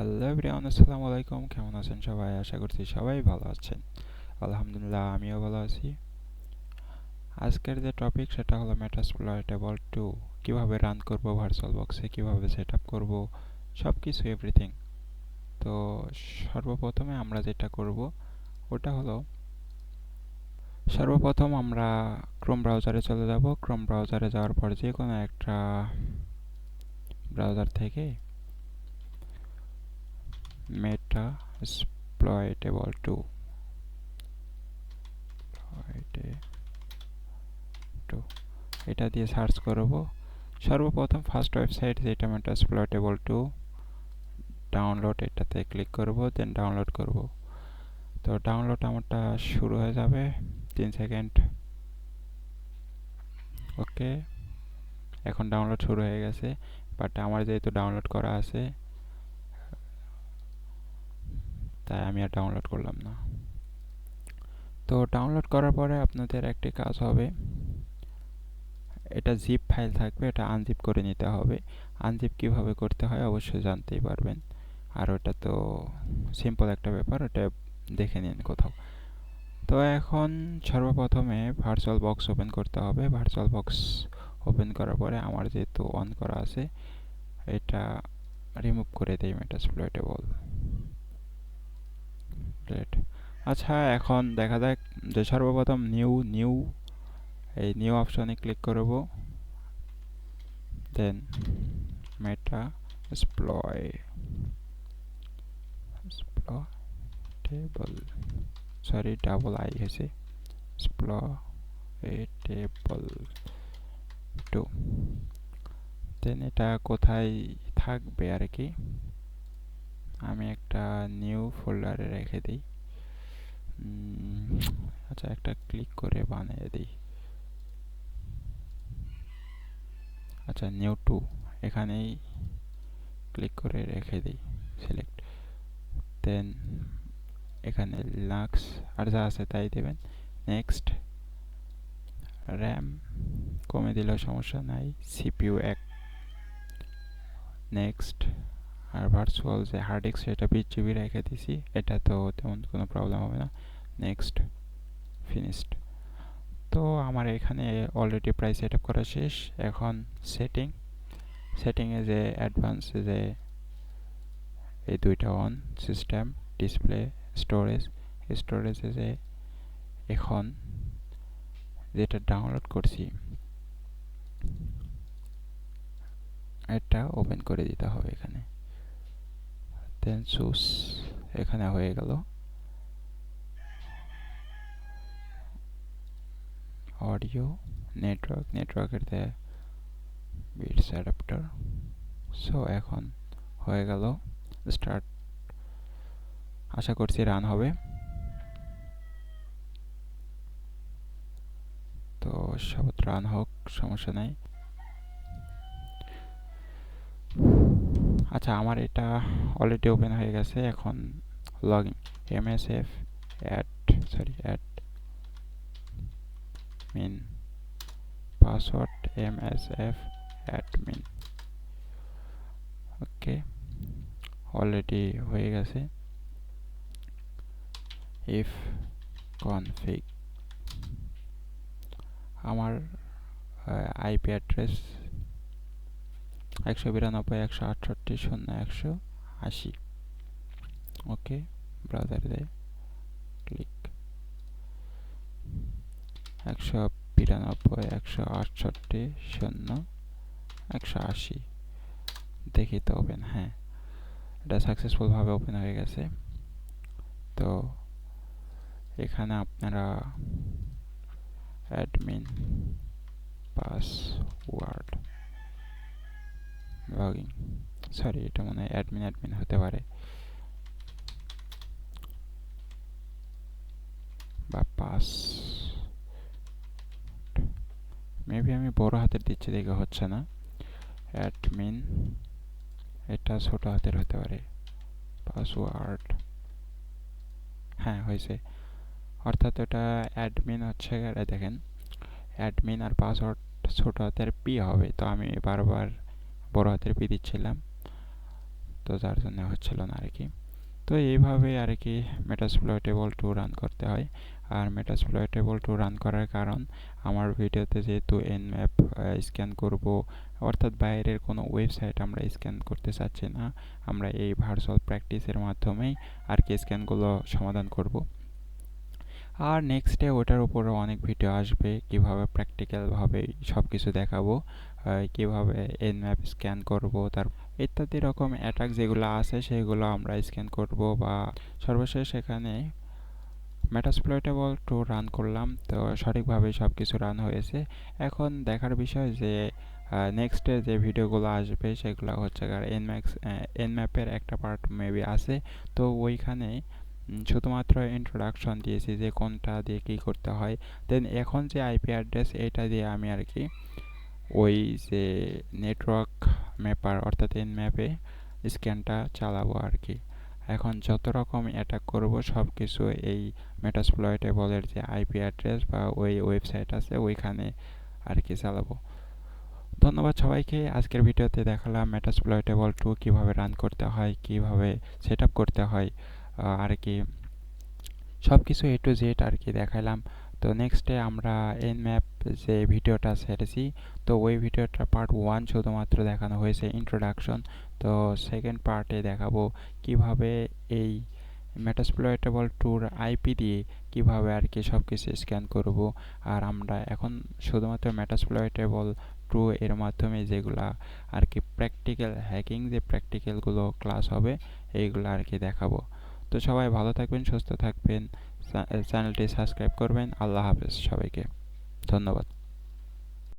Hello everyone, আসসালামু আলাইকুম। কেমন আছেন সবাই? আশা করছি সবাই ভালো আছেন। আলহামদুলিল্লাহ, আমিও ভালো আছি। আজকের যে টপিক সেটা হলো মেটাসপ্লয়েটেবল টু কীভাবে রান করব ভার্চুয়াল বক্সে কীভাবে সেট আপ করব সব কিছু এভরিথিং তো সর্বপ্রথমে আমরা যেটা করব, ওটা হলো সর্বপ্রথম আমরা ক্রোম ব্রাউজারে চলে যাব। ক্রোম ব্রাউজারে যাওয়ার পর যে কোনো একটা ব্রাউজার থেকে meta exploitable 2 এটা দিয়ে সার্চ করব। সর্বপ্রথম ফার্স্ট ওয়েবসাইট যেটা মেটা এক্সপ্লয়েটেবল টু ডাউনলোড এটাতে ক্লিক করব দেন ডাউনলোড করব। তো ডাউনলোড আমারটা শুরু হয়ে যাবে, তিন সেকেন্ড ওকে এখন ডাউনলোড শুরু হয়ে গেছে বাট আমার যেহেতু ডাউনলোড করা আছে তাই আমি আর ডাউনলোড করলাম না। তো ডাউনলোড করার পরে আপনাদের একটি কাজ হবে। এটা জিপ ফাইল থাকবে, এটা আনজিপ করে নিতে হবে। আনজিপ কীভাবে করতে হয় অবশ্যই জানতেই পারবেন। আর ওটা তো সিম্পল একটা ব্যাপার, ওটা দেখে নিন কোথাও। তো এখন সর্বপ্রথমে ভার্চুয়াল বক্স ওপেন করতে হবে। ভার্চুয়াল বক্স ওপেন করার পরে আমার যেহেতু অন করা আছে, এটা রিমুভ করে দেই মেটাসপ্লয়েটেবল গ্রেট আচ্ছা এখন দেখা যাক যে সর্বপ্রথম নিউ নিউ এই নিউ অপশনে ক্লিক করব। Then meta exploit exploitable sorry double I হয়েছে। এক্সপ্লয়েটেবল টু দেন এটা কোথায় থাকবে আর কি আমি একটা নিউ ফোল্ডারে রেখে দিই। আচ্ছা একটা ক্লিক করে বানিয়ে দিই। আচ্ছা নিউ টু এখানেই ক্লিক করে রেখে দিই সিলেক্ট দেন এখানে লাক্স আর যা আছে তাই দেবেন। নেক্সট র্যাম কমে দিলেও সমস্যা নাই সিপিইউ এক। নেক্সট আর ভার্চুয়াল যে হার্ড ডিস্ক সেটা বিশ জিবি রেখে দিছি এটা তো তেমন কোনো প্রবলেম হবে না। নেক্সট ফিনিশড তো আমার এখানে অলরেডি প্রাইস সেট আপ করা শেষ। এখন সেটিং সেটিংয়ে যে অ্যাডভান্স যে এই দুইটা অন সিস্টেম ডিসপ্লে স্টোরেজ স্টোরেজে যে এখন যেটা ডাউনলোড করছি, এটা ওপেন করে দিতে হবে এখানে। দেন চুজ এখানে হয়ে গেল। অডিও নেটওয়ার্ক নেটওয়ার্কের দে বিটস অ্যাডাপ্টার সো এখন হয়ে গেল। স্টার্ট আশা করছি রান হবে। তো, সব রান হোক, সমস্যা নাই। আচ্ছা আমার এটা অলরেডি ওপেন হয়ে গেছে। এখন log in M S F ad sorry admin password MSF admin okay already হয়ে গেছে। ইফ কনফিগ আমার আইপি অ্যাড্রেস একশো বিরানব্বই, একশো আটষট্টি, শূন্য একশো আশি। Okay browser click. একশো বিরানব্বই, একশো আটষট্টি, শূন্য একশো আশি। দেখি তো ওপেন হ্যাঁ। এটা সাকসেসফুলভাবে ওপেন হয়ে গেছে। তো এখানে আপনারা অ্যাডমিন, পাসওয়ার্ড লগইন সরি এটা মনে হয় অ্যাডমিন অ্যাডমিন হতে পারে। বা পাস মেবি আমি বড় হাতের দিচ্ছি, দেখে হচ্ছে না। অ্যাডমিন এটা ছোট হাতের হতে পারে। পাসওয়ার্ড হ্যাঁ হয়েছে। অর্থাৎ এটা অ্যাডমিন হচ্ছে দেখেন অ্যাডমিন আর পাসওয়ার্ড ছোট হাতের পি হবে। তো আমি বারবার বড় হাতের পি দিচ্ছিলাম। তো যার জন্য হচ্ছিল না আর কি। তো এইভাবে আর কি মেটাসপ্লয়েটেবল টু রান করতে হয়। আর মেটাসপ্লয়েটেবল টু রান করার কারণ আমার ভিডিওতে যেহেতু এন ম্যাপ স্ক্যান করব, অর্থাৎ বাইরের কোনো ওয়েবসাইট আমরা স্ক্যান করতে চাচ্ছি না, আমরা এই ভার্চুয়াল প্র্যাকটিসের মাধ্যমেই আর কি স্ক্যানগুলো সমাধান করব। আর নেক্সটে ওটার উপরে অনেক ভিডিও আসবে, কীভাবে প্র্যাকটিক্যালভাবে সব কিছু দেখাবো কীভাবে এন ম্যাপ স্ক্যান করব, তার ইত্যাদি রকম অ্যাটাক যেগুলো আছে সেগুলো আমরা স্ক্যান করব বা সর্বশেষ এখানে মেটাসপ্লয়েটেবল টু রান করলাম, তো সঠিকভাবে সব কিছু রান হয়েছে। এখন দেখার বিষয় যে নেক্সটে যে ভিডিওগুলো আসবে সেগুলো হচ্ছে এন ম্যাক্স এন ম্যাপের একটা পার্ট মেবি আছে, তো ওইখানে শুধুমাত্র ইন্ট্রোডাকশন দিয়েছি যে কোনটা দিয়ে কী করতে হয়। দেন এখন যে আইপি অ্যাড্রেস এটা দিয়ে আমি আর কি ওই যে নেটওয়ার্ক ম্যাপার অর্থাৎ এন ম্যাপে স্ক্যানটা চালাবো আর কি। এখন যত রকম অ্যাটাক করব সব কিছু এই মেটাসপ্লয়েটেবলের যে আইপি অ্যাড্রেস বা ওই ওয়েবসাইট আছে, ওইখানে আর কি চালাবো। ধন্যবাদ সবাইকে। আজকের ভিডিওতে দেখালাম মেটাসপ্লয়েটেবল টু কীভাবে রান করতে হয়, কীভাবে সেট করতে হয়। আর কি সব কিছু এ টু জেড আর কি দেখালাম তো নেক্সটে আমরা এন ম্যাপ যে ভিডিওটা ছেড়েছি, তো ওই ভিডিওটা পার্ট ওয়ান শুধুমাত্র দেখানো হয়েছে ইন্ট্রোডাকশন তো সেকেন্ড পার্টে দেখাবো কীভাবে এই মেটাসপ্লয়েটেবল টুর আইপি দিয়ে কীভাবে আর কি সব কিছু স্ক্যান করব। আর আমরা এখন শুধুমাত্র মেটাসপ্লয়েটেবল টু এর মাধ্যমে যেগুলা আর কি প্র্যাকটিক্যাল হ্যাকিং যে প্র্যাকটিক্যালগুলো ক্লাস হবে, এইগুলো আর কি দেখাবো। তো সবাই ভালো থাকবেন সুস্থ থাকবেন। চ্যানেলটি সাবস্ক্রাইব করবেন। আল্লাহ হাফেজ সবাইকে। ধন্যবাদ।